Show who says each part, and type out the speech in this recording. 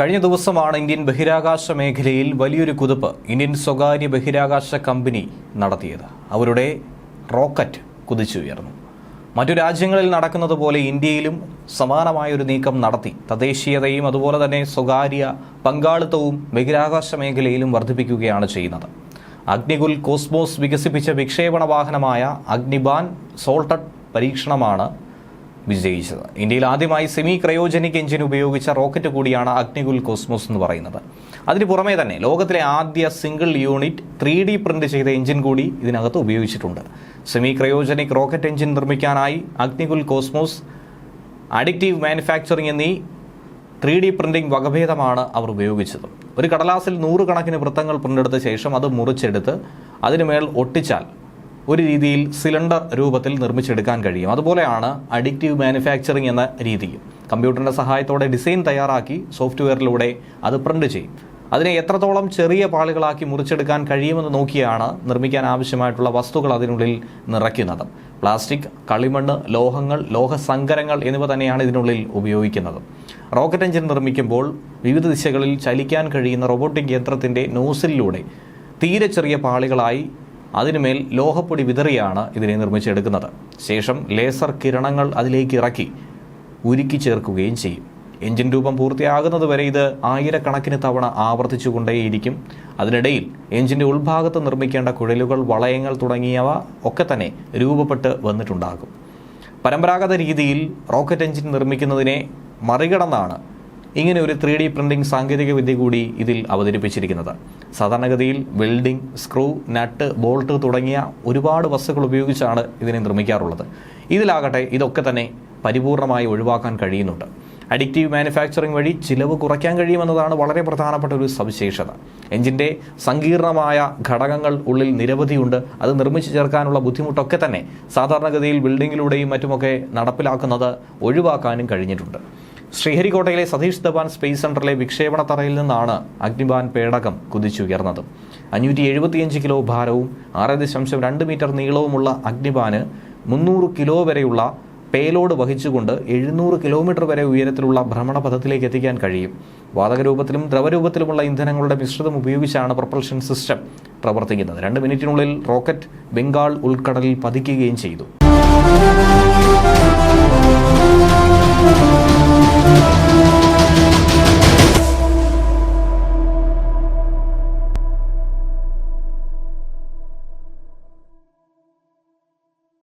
Speaker 1: കഴിഞ്ഞ ദിവസമാണ് ഇന്ത്യൻ ബഹിരാകാശ മേഖലയിൽ വലിയൊരു കുതിപ്പ് ഇന്ത്യൻ സ്വകാര്യ ബഹിരാകാശ കമ്പനി നടത്തിയത്. അവരുടെ റോക്കറ്റ് കുതിച്ചുയർന്നു. മറ്റു രാജ്യങ്ങളിൽ നടക്കുന്നത് പോലെ ഇന്ത്യയിലും സമാനമായൊരു നീക്കം നടത്തി. തദ്ദേശീയതയും അതുപോലെ തന്നെ സ്വകാര്യ പങ്കാളിത്തവും ബഹിരാകാശ മേഖലയിലും വർദ്ധിപ്പിക്കുകയാണ് ചെയ്യുന്നത്. അഗ്നികുൽ കോസ്മോസ് വികസിപ്പിച്ച വിക്ഷേപണ വാഹനമായ അഗ്നിബാൻ സോൾട്ടഡ് പരീക്ഷണമാണ് വിജയിച്ചത്. ഇന്ത്യയിൽ ആദ്യമായി സെമി ക്രയോജനിക് എഞ്ചിൻ ഉപയോഗിച്ച റോക്കറ്റ് കൂടിയാണ് അഗ്നികുൽ കോസ്മോസ് എന്ന് പറയുന്നത്. അതിന് പുറമേ തന്നെ ലോകത്തിലെ ആദ്യ single unit three D print ചെയ്ത എഞ്ചിൻ കൂടി ഇതിനകത്ത് ഉപയോഗിച്ചിട്ടുണ്ട്. സെമി ക്രയോജനിക് റോക്കറ്റ് എഞ്ചിൻ നിർമ്മിക്കാനായി അഗ്നികുൽ കോസ്മോസ് അഡിക്റ്റീവ് മാനുഫാക്ചറിംഗ് എന്നീ ത്രീ ഡി പ്രിന്റിംഗ് വകഭേദമാണ് അവർ ഉപയോഗിച്ചത്. ഒരു കടലാസിൽ നൂറുകണക്കിന് വൃത്തങ്ങൾ പ്രിന്റെടുത്ത ശേഷം അത് മുറിച്ചെടുത്ത് അതിനുമേൽ ഒട്ടിച്ചാൽ ഒരു രീതിയിൽ സിലിണ്ടർ രൂപത്തിൽ നിർമ്മിച്ചെടുക്കാൻ കഴിയും. അതുപോലെയാണ് അഡിക്റ്റീവ് മാനുഫാക്ചറിങ് എന്ന രീതിയും. കമ്പ്യൂട്ടറിന്റെ സഹായത്തോടെ ഡിസൈൻ തയ്യാറാക്കി സോഫ്റ്റ്വെയറിലൂടെ അത് പ്രിന്റ് ചെയ്യും. അതിനെ എത്രത്തോളം ചെറിയ പാളുകളാക്കി മുറിച്ചെടുക്കാൻ കഴിയുമെന്ന് നോക്കിയാണ് നിർമ്മിക്കാൻ ആവശ്യമായിട്ടുള്ള വസ്തുക്കൾ അതിനുള്ളിൽ നിറയ്ക്കുന്നത്. പ്ലാസ്റ്റിക് കളിമണ്ണ് ലോഹങ്ങൾ ലോഹസങ്കരങ്ങൾ എന്നിവ തന്നെയാണ് ഇതിനുള്ളിൽ ഉപയോഗിക്കുന്നത്. റോക്കറ്റ് എഞ്ചിൻ നിർമ്മിക്കുമ്പോൾ വിവിധ ദിശകളിൽ ചലിക്കാൻ കഴിയുന്ന റോബോട്ടിക് യന്ത്രത്തിന്റെ നോസിലൂടെ തീരെ ചെറിയ പാളികളായി അതിനുമേൽ ലോഹപ്പൊടി വിതറിയാണ് ഇതിനെ നിർമ്മിച്ചെടുക്കുന്നത്. ശേഷം ലേസർ കിരണങ്ങൾ അതിലേക്ക് ഇറക്കി ഉരുക്കി ചേർക്കുകയും ചെയ്യും. എഞ്ചിൻ രൂപം പൂർത്തിയാകുന്നതുവരെ ഇത് ആയിരക്കണക്കിന് തവണ ആവർത്തിച്ചുകൊണ്ടേയിരിക്കും. അതിനിടയിൽ എഞ്ചിന്റെ ഉൾഭാഗത്ത് നിർമ്മിക്കേണ്ട കുഴലുകൾ വളയങ്ങൾ തുടങ്ങിയവ ഒക്കെ തന്നെ രൂപപ്പെട്ട് വന്നിട്ടുണ്ടാകും. പരമ്പരാഗത രീതിയിൽ റോക്കറ്റ് എഞ്ചിൻ നിർമ്മിക്കുന്നതിനെ മറികടന്നാണ് ഇങ്ങനെ ഒരു ത്രീ ഡി പ്രിന്റിംഗ് സാങ്കേതിക വിദ്യ കൂടി ഇതിൽ അവതരിപ്പിച്ചിരിക്കുന്നത്. സാധാരണഗതിയിൽ വെൽഡിംഗ് സ്ക്രൂ നട്ട് ബോൾട്ട് തുടങ്ങിയ ഒരുപാട് വസ്തുക്കൾ ഉപയോഗിച്ചാണ് ഇതിനെ നിർമ്മിക്കാറുള്ളത്. ഇതിലാകട്ടെ ഇതൊക്കെ തന്നെ പരിപൂർണമായി ഒഴിവാക്കാൻ കഴിയുന്നുണ്ട്. അഡിക്റ്റീവ് മാനുഫാക്ചറിംഗ് വഴി ചിലവ് കുറയ്ക്കാൻ കഴിയുമെന്നതാണ് വളരെ പ്രധാനപ്പെട്ട ഒരു സവിശേഷത. എഞ്ചിന്റെ സങ്കീർണമായ ഘടകങ്ങൾ ഉള്ളിൽ നിരവധിയുണ്ട്. അത് നിർമ്മിച്ചു ചേർക്കാനുള്ള ബുദ്ധിമുട്ടൊക്കെ തന്നെ സാധാരണഗതിയിൽ ബിൽഡിങ്ങിലൂടെയും മറ്റുമൊക്കെ നടപ്പിലാക്കുന്നത് ഒഴിവാക്കാനും കഴിഞ്ഞിട്ടുണ്ട്. ശ്രീഹരിക്കോട്ടയിലെ സതീഷ് ധവാൻ സ്പേസ് സെന്ററിലെ വിക്ഷേപണ തറയിൽ നിന്നാണ് അഗ്നിബാൻ പേടകം കുതിച്ചുയർന്നത്. അഞ്ഞൂറ്റി എഴുപത്തിയഞ്ച് കിലോ ഭാരവും ആറ് ദശാംശം രണ്ട് മീറ്റർ നീളവുമുള്ള അഗ്നിബാന് മുന്നൂറ് കിലോ വരെയുള്ള പേലോഡ് വഹിച്ചുകൊണ്ട് എഴുന്നൂറ് കിലോമീറ്റർ വരെ ഉയരത്തിലുള്ള ഭ്രമണപഥത്തിലേക്ക് എത്തിക്കാൻ കഴിയും. വാതകരൂപത്തിലും ദ്രവരൂപത്തിലുമുള്ള ഇന്ധനങ്ങളുടെ മിശ്രിതം ഉപയോഗിച്ചാണ് പ്രൊപ്പൽഷൻ സിസ്റ്റം പ്രവർത്തിക്കുന്നത്. രണ്ട് മിനിറ്റിനുള്ളിൽ റോക്കറ്റ് ബംഗാൾ ഉൾക്കടലിൽ പതിക്കുകയും ചെയ്തു.